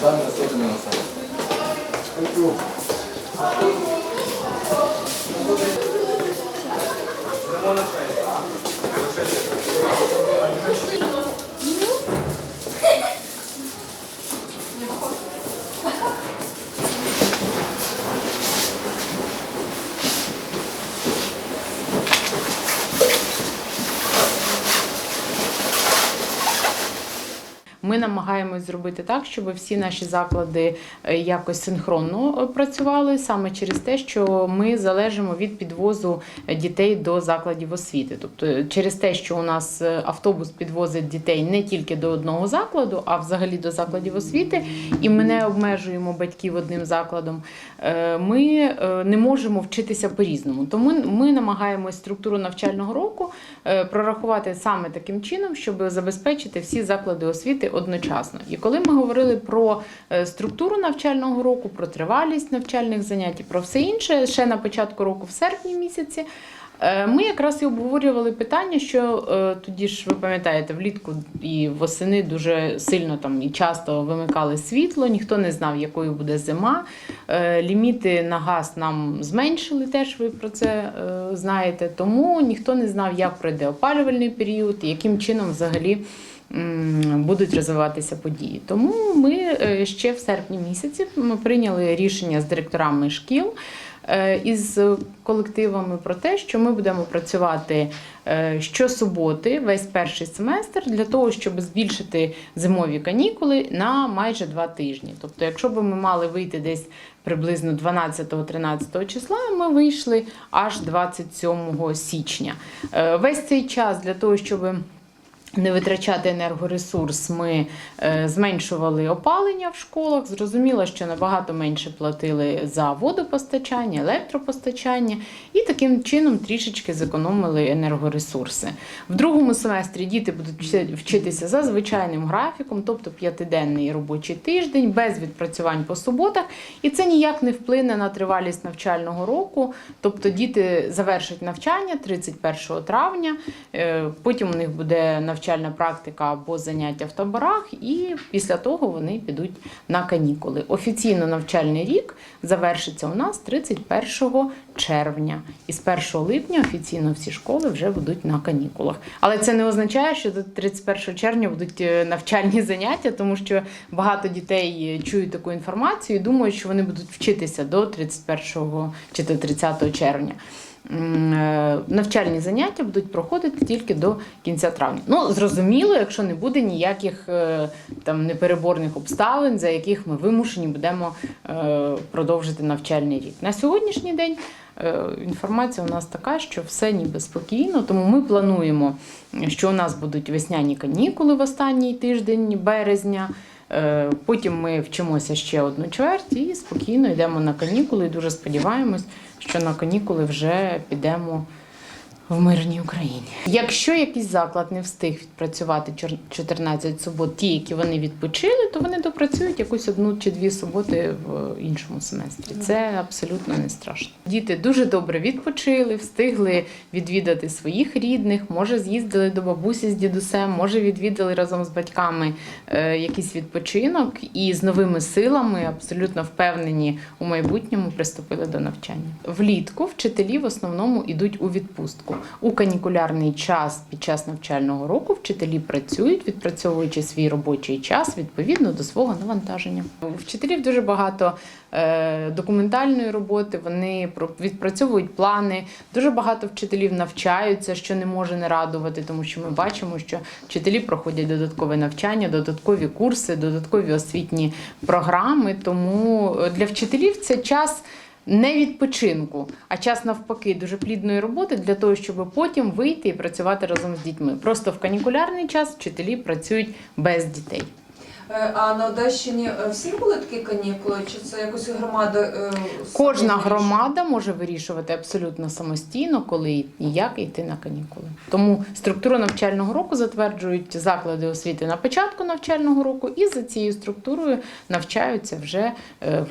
Там на 100 мінуса. Ми намагаємось зробити так, щоб всі наші заклади е, якось синхронно е, працювали саме через те, що ми залежимо від підвозу е, дітей до закладів освіти. Тобто, через те, що у нас автобус підвозить дітей не тільки до одного закладу, а взагалі до закладів освіти, і ми не обмежуємо батьків одним закладом. Ми не можемо вчитися по-різному. Тому ми намагаємось структуру навчального року прорахувати саме таким чином, щоб забезпечити всі заклади освіти одночасно. І коли ми говорили про е, структуру навчального року, про тривалість навчальних занять і про все інше, ще на початку року, в серпні місяці. е, Ми якраз і обговорювали питання, що е, тоді ж ви пам'ятаєте, влітку і восени дуже сильно там і часто вимикали світло, ніхто не знав, якою буде зима. Ліміти на газ нам зменшили, теж ви про це знаєте. Тому ніхто не знав, як пройде опалювальний період, яким чином взагалі будуть розвиватися події. Тому ми е, ще в серпні місяці ми прийняли рішення з директорами шкіл. е, Із колективами про те, що ми будемо працювати е, щосуботи, весь перший семестр, для того, щоб збільшити зимові канікули на майже два тижні. Тобто, якщо б ми мали вийти десь приблизно 12-13 числа, ми вийшли аж 27 січня. Весь цей час для того, щоб не витрачати енергоресурс, ми е, зменшували опалення в школах. Зрозуміло, що набагато менше платили за водопостачання, електропостачання, і таким чином трішечки зекономили енергоресурси. В другому семестрі діти будуть вчитися за звичайним графіком, тобто п'ятиденний робочий тиждень, без відпрацювань по суботах. І це ніяк не вплине на тривалість навчального року. Тобто діти завершать навчання 31 травня, е, потім у них буде навчальна практика або заняття в таборах, і після того вони підуть на канікули. Офіційно навчальний рік завершиться у нас 31 червня. І з 1 липня офіційно всі школи вже будуть на канікулах. Але це не означає, що до 31 червня будуть е, навчальні заняття, тому що багато дітей е, чують таку інформацію і думають, що вони будуть вчитися до 31 чи до 30 червня. Е, Навчальні заняття будуть проходити тільки до кінця травня. Ну, зрозуміло, якщо не буде ніяких е, там непереборних обставин, за яких ми вимушені будемо е, продовжити навчальний рік. На сьогоднішній день інформація у нас така, що все ніби спокійно, тому ми плануємо, що у нас будуть весняні канікули в останній тиждень березня. Е, Потім ми вчимося ще одну чверть і спокійно йдемо на канікули. І дуже сподіваємось, що на канікули вже підемо в мирній Україні. Якщо якийсь заклад не встиг відпрацювати чор- 14 субот, ті, які вони відпочили, то вони допрацюють якусь одну чи дві суботи в іншому семестрі. Це абсолютно не страшно. Діти дуже добре відпочили, встигли відвідати своїх рідних, може з'їздили до бабусі з дідусем, може відвідали разом з батьками е, якийсь відпочинок і з новими силами абсолютно впевнені у майбутньому приступили до навчання. Влітку вчителі в основному йдуть у відпустку. У канікулярний час під час навчального року вчителі працюють, відпрацьовуючи свій робочий час відповідно до свого навантаження. У вчителів дуже багато е, документальної роботи, вони відпрацьовують плани. Дуже багато вчителів навчаються, що не може не радувати, тому що ми бачимо, що вчителі проходять додаткове навчання, додаткові курси, додаткові освітні програми. Тому е, для вчителів це час. Не відпочинку, а час навпаки дуже плідної роботи для того, щоб потім вийти і працювати разом з дітьми. Просто в канікулярний час вчителі працюють без дітей. Е, А на Одещині е, всіх були такі канікули? Чи це якось громада? е, Кожна громада може вирішувати абсолютно самостійно, коли і як йти на канікули. Тому структуру навчального року затверджують заклади освіти на початку навчального року, і за цією структурою навчаються вже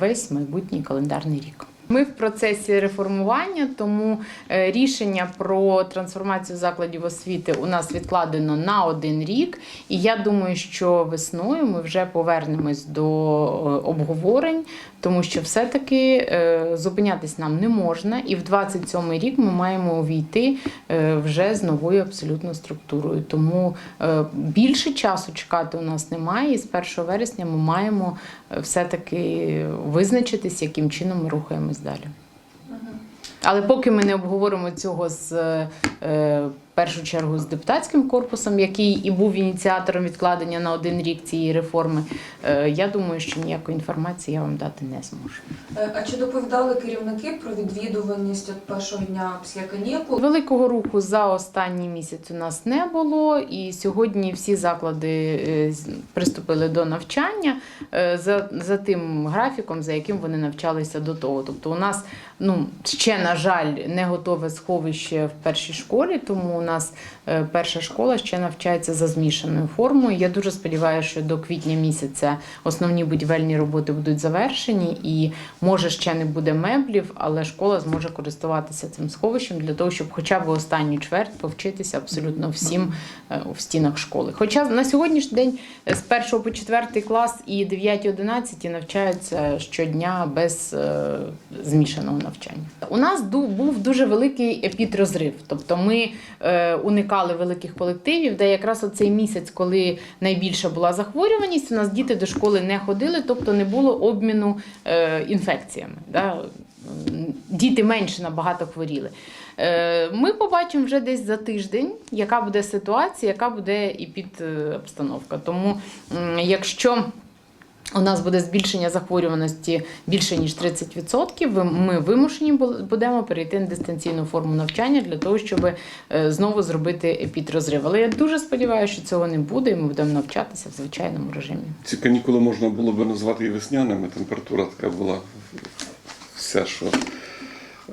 весь майбутній календарний рік. Ми в процесі реформування, тому е, рішення про трансформацію закладів освіти у нас відкладено на один рік. І я думаю, що весною ми вже повернемось до е, обговорень, тому що все-таки е, зупинятись нам не можна. І в 27 рік ми маємо увійти вже з новою абсолютно структурою. Тому більше часу чекати у нас немає. І з 1 вересня ми маємо все-таки визначитись, яким чином ми рухаємось далі. Але поки ми не обговоримо цього з е, першу чергу з депутатським корпусом, який і був ініціатором відкладення на один рік цієї реформи, е, я думаю, що ніякої інформації я вам дати не зможу. Е, А чи доповідали керівники про відвідуваність от першого дня після канікул? Великого руху за останній місяць у нас не було, і сьогодні всі заклади е, приступили до навчання за, за тим графіком, за яким вони навчалися до того. Тобто, у нас ну ще на жаль не готове сховище в першій школі, тому нас перша школа ще навчається за змішаною формою. Я дуже сподіваюся, що до квітня місяця основні будівельні роботи будуть завершені, і може ще не буде меблів, але школа зможе користуватися цим сховищем для того, щоб хоча б останню чверть повчитися абсолютно всім е, в стінах школи. Хоча на сьогоднішній день е, з 1 по 4 клас і 9-11 навчаються щодня без е, змішаного навчання. У нас був дуже великий епідрозрив.Тобто ми е, уникали великих колективів, де якраз оцей місяць, коли найбільша була захворюваність, у нас діти до школи не ходили, тобто не було обміну е, інфекціями. Да? Діти менше набагато хворіли. Е, Ми побачимо вже десь за тиждень, яка буде ситуація, яка буде і під е, обстановка. Тому, якщо у нас буде збільшення захворюваності більше ніж 30%. Ми вимушені бу- будемо перейти на дистанційну форму навчання для того, щоб е, знову зробити епідрозрив. Але я дуже сподіваюся, що цього не буде, і ми будемо навчатися в звичайному режимі. Ці канікули можна було би назвати і весняними. Температура така була вся, що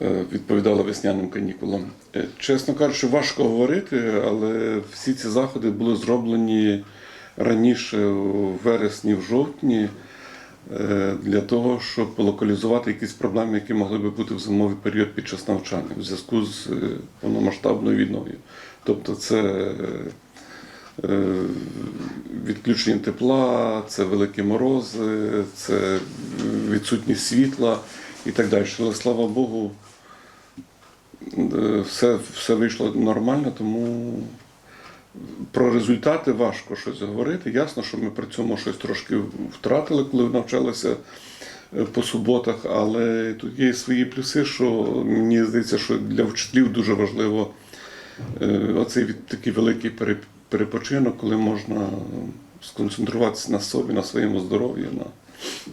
е, відповідала весняним канікулам. Е, Чесно кажучи, важко говорити, але всі ці заходи були зроблені раніше у вересні, в жовтні. е, Для того, щоб локалізувати якісь проблеми, які могли би бути в зимовий період під час навчання в зв'язку з е, повномасштабною війною. Тобто це е, відключення тепла, це великі морози, це відсутність світла і так далі. Але слава Богу, все, все вийшло нормально, тому про результати важко щось говорити. Ясно, що ми при цьому щось трошки втратили, коли навчалися е, по суботах, але тут є свої плюси, що мені здається, що для вчителів дуже важливо е, оцей такий великий перепочинок, коли можна сконцентруватися на собі, на своєму здоров'ї, на,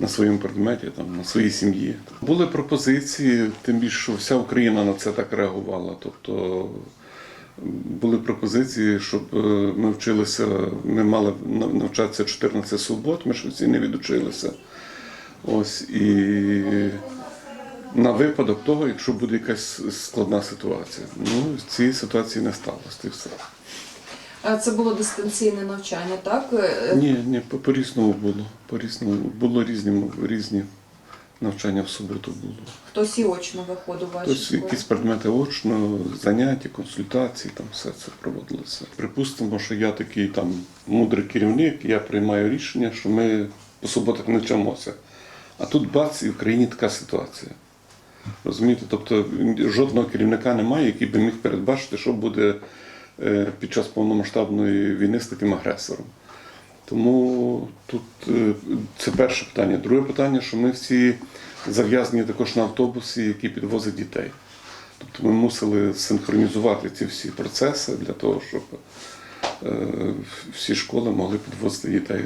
на своєму предметі, там, на своїй сім'ї. Були пропозиції, тим більше, що вся Україна на це так реагувала. Тобто були пропозиції, щоб е, ми вчилися, ми мали навчатися 14 субот, ми ж всі не відучилися. Ось і на випадок того, якщо буде якась складна ситуація. Ну, цієї ситуації не сталося. І все. А Це було дистанційне навчання, так? Ні, ні, по- по-різному було. По-різному. Було різні, різні навчання в суботу було. Хтось і очно виходив Тобто школі? якісь предмети очно, заняття, консультації, там все це проводилося. Припустимо, що я такий там мудрий керівник, я приймаю рішення, що ми по суботах не вчимося. А тут бац, і в країні така ситуація. Розумієте? Тобто жодного керівника немає, який би міг передбачити, що буде е, під час повномасштабної війни з таким агресором. Тому тут е, це перше питання. Друге питання, що ми всі зав'язані також на автобусі, який підвозить дітей. Тобто ми мусили синхронізувати ці всі процеси для того, щоб е, всі школи могли підвозити дітей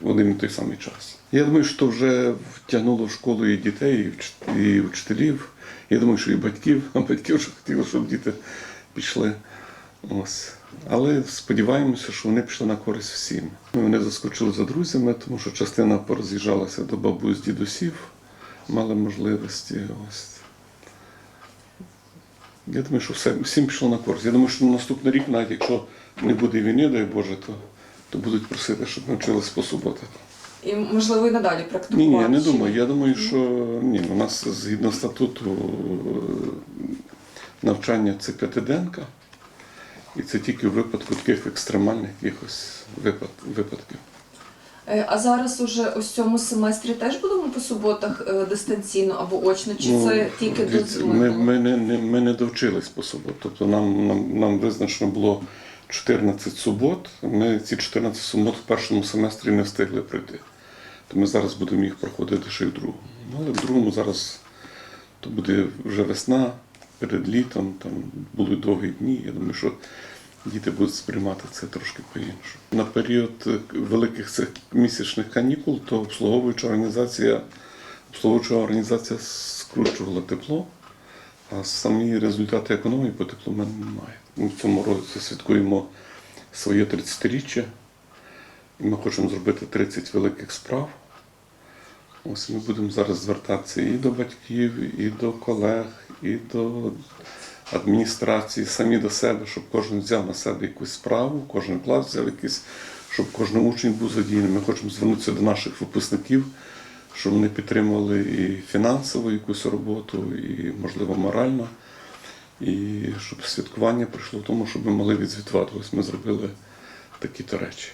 в один і той самий час. Я думаю, що вже втягнуло в школу і дітей, і вчителів. Я думаю, що і батьків, а батьки вже хотіли, щоб діти пішли. Ось. Але сподіваємося, що вони пішли на користь всім. Вони заскочили за друзями, тому що частина пороз'їжджалася до бабусь, дідусів, мали можливості. Ось. Я думаю, що все, всім пішло на користь. Я думаю, що на наступний рік, навіть якщо не буде війни, дай Боже, то, то будуть просити, щоб ми вчилися по суботах. І можливо і надалі практикувати. Ні, ні, я не думаю. Я думаю, що ні, у нас згідно статуту е, навчання це п'ятиденка, і це тільки в випадку таких екстремальних якихось випад- випадків. Е, А зараз уже ось цьому семестрі теж будемо по суботах е, дистанційно або очно, чи Ну, це тільки до ми, ми, не, не, ми не довчились по суботу. Тобто нам, нам, нам визначено було 14 субот. Ми ці 14 субот в першому семестрі не встигли пройти. То ми зараз будемо їх проходити ще й в другому. Ну, але в другому зараз то буде вже весна, перед літом, там будуть довгі дні. Я думаю, що діти будуть сприймати це трошки по-іншому. На період е, великих цих місячних канікул, то обслуговуюча організація, обслуговуюча організація скручувала тепло, а самі результати економії по теплу в мене немає. Ми в цьому році святкуємо своє 30-річчя. І ми хочемо зробити 30 великих справ. Ось ми будемо зараз звертатися і до батьків, і до колег, і до адміністрації, самі до себе, щоб кожен взяв на себе якусь справу, кожен клас взяв якийсь, щоб кожен учень був задіяний. Ми хочемо звернутися до наших випускників, щоб вони підтримували і фінансово якусь роботу, і, можливо, морально. І щоб святкування прийшло в тому, щоб ми могли відзвітувати. Ось ми зробили такі-то речі.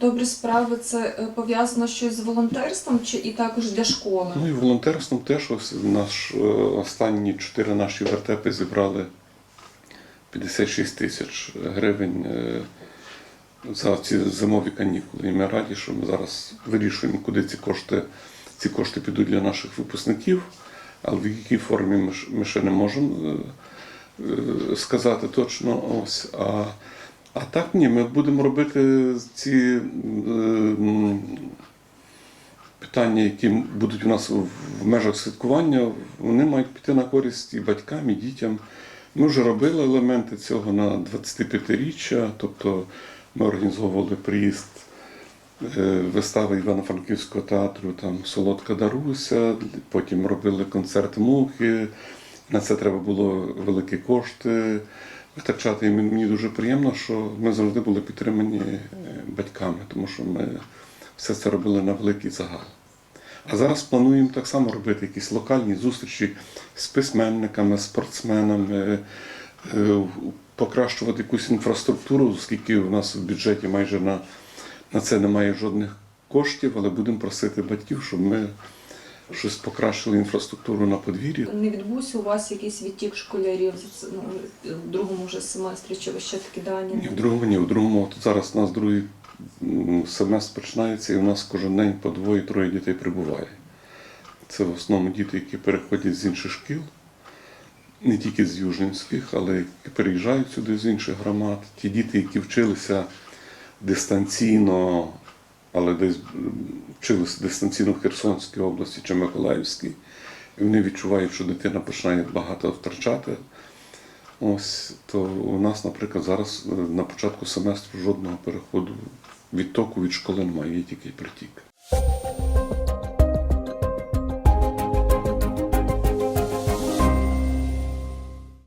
Добрі справи це е, пов'язано щось з волонтерством, чи і також для школи? Ну і волонтерством теж ось наш е, останні чотири наші вертепи зібрали 56 тисяч гривень е, за ці зимові канікули. І ми раді, що ми зараз вирішуємо, куди ці кошти, ці кошти підуть для наших випускників, але в якій формі ми, ще не можемо сказати точно. Ось. А, а так ні, ми будемо робити ці. е, питання, які будуть у нас в межах святкування, вони мають піти на користь і батькам, і дітям. Ми вже робили елементи цього на 25-річчя, тобто ми організовували приїзд е, вистави Івано-Франківського театру, там Солодка Даруся, потім робили концерт мухи. На це треба було великі кошти витрачати. І мені дуже приємно, що ми завжди були підтримані е, батьками, тому що ми все це робили на великий загал. А зараз плануємо так само робити якісь локальні зустрічі з письменниками, спортсменами, е, покращувати якусь інфраструктуру, оскільки у нас в бюджеті майже на, на це немає жодних коштів, але будемо просити батьків, щоб ми щось покращили інфраструктуру на подвір'ї. Не відбувся у вас якийсь відтік школярів ну, в другому вже семестрі, чи ви ще такі дані? Ні, в другому ні, в другому от зараз у нас другий семестр починається, і у нас кожен день по двоє-троє дітей прибуває. Це в основному діти, які переходять з інших шкіл, не тільки з Южинських, але які переїжджають сюди з інших громад. Ті діти, які вчилися дистанційно, але десь вчилися дистанційно в Херсонській області чи Миколаївській, і вони відчувають, що дитина починає багато втрачати. Ось то у нас, наприклад, зараз е, на початку семестру жодного переходу відтоку від школи немає, є тільки притік.